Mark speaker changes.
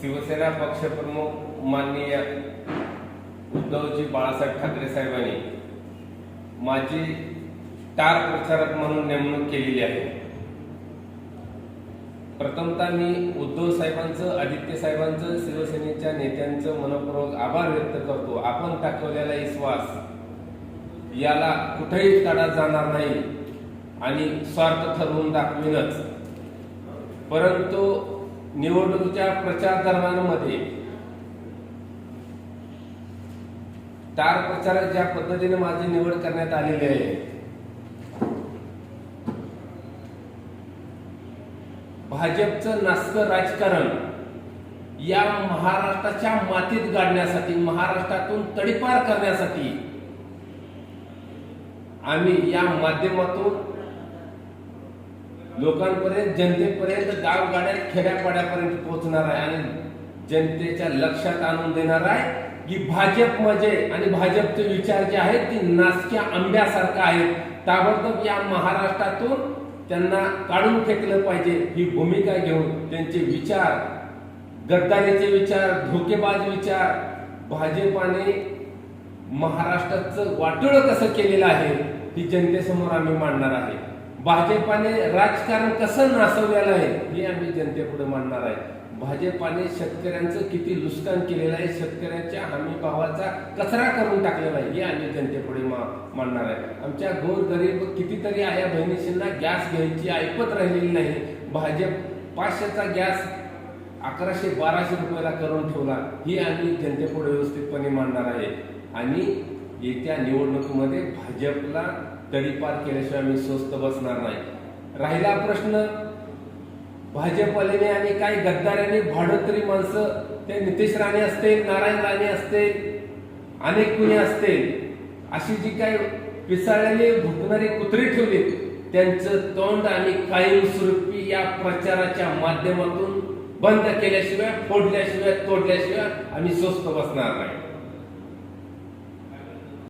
Speaker 1: शिवसेना पक्षप्रमुख माननीय उद्धवजी बाळासाहेब ठाकरे साहेबांनी माझी स्टार प्रचारक म्हणून नेमणूक केलेली आहे. प्रथमतः मी उद्धव साहेबांचं आदित्य साहेबांचं शिवसेनेच्या नेत्यांचं मनपूर्वक आभार व्यक्त करतो. आपण दाखवलेला विश्वास याला कुठेही तडा जाणार नाही आणि स्वार्थ ठरवून दाखविनच. परंतु निवडणुकीच्या प्रचार दरम्यानमध्ये तार प्रचारक ज्या पद्धतीने माझी निवड करण्यात आलेली आहे भाजपचं नासकं राजकारण या महाराष्ट्राच्या मातीत गाडण्यासाठी महाराष्ट्रातून तडीपार करण्यासाठी आम्ही या माध्यमातून लोकांपर्यंत जनतेपर्यंत गावगाड्यात खेड्यापाड्यापर्यंत पोहोचणार आहे आणि जनतेच्या लक्षात आणून देणार आहे की भाजप म्हणजे आणि भाजपचे विचार जे आहेत ते नासक्या आंब्यासारखं आहेत. ताबडतोब या महाराष्ट्रातून त्यांना काढून फेकलं पाहिजे ही भूमिका घेऊन त्यांचे विचार गद्दारीचे विचार धोकेबाज विचार भाजपाने महाराष्ट्राचं वाटोळं कसं केलेलं आहे ही जनतेसमोर आम्ही मांडणार आहे. भाजपाने राजकारण कसं नासवलेलं आहे हे आम्ही जनतेपुढे मांडणार आहे. भाजपाने शेतकऱ्यांचं किती नुकसान केलेलं आहे शेतकऱ्यांच्या हमी भावाचा कचरा करून टाकलेला आहे हे आम्ही जनतेपुढे मा मांडणार आहे. आमच्या गोरगरीब कितीतरी आया बहिणीशींना गॅस घ्यायची ऐपत राहिलेली नाही. भाजप पाचशेचा गॅस अकराशे बाराशे रुपयाला करून ठेवला ही आम्ही जनतेपुढे व्यवस्थितपणे मांडणार आहे. आणि येत्या निवडणुकीमध्ये भाजपला तडीपार केल्याशिवाय आम्ही स्वस्त बसणार नाही. राहिला प्रश्न भाजपवाल्याने आणि काही गद्दारांनी भाडोतरी माणसं ते नितेश राणे असतील नारायण राणे असतील अनेक कुणी असतील अशी जी काही पिसाळ्याने भुकणारी कुत्री ठेवली त्यांचं तोंड आणि कायमस्वरूपी या प्रचाराच्या माध्यमातून बंद केल्याशिवाय फोडल्याशिवाय तोडल्याशिवाय आम्ही स्वस्त बसणार नाही.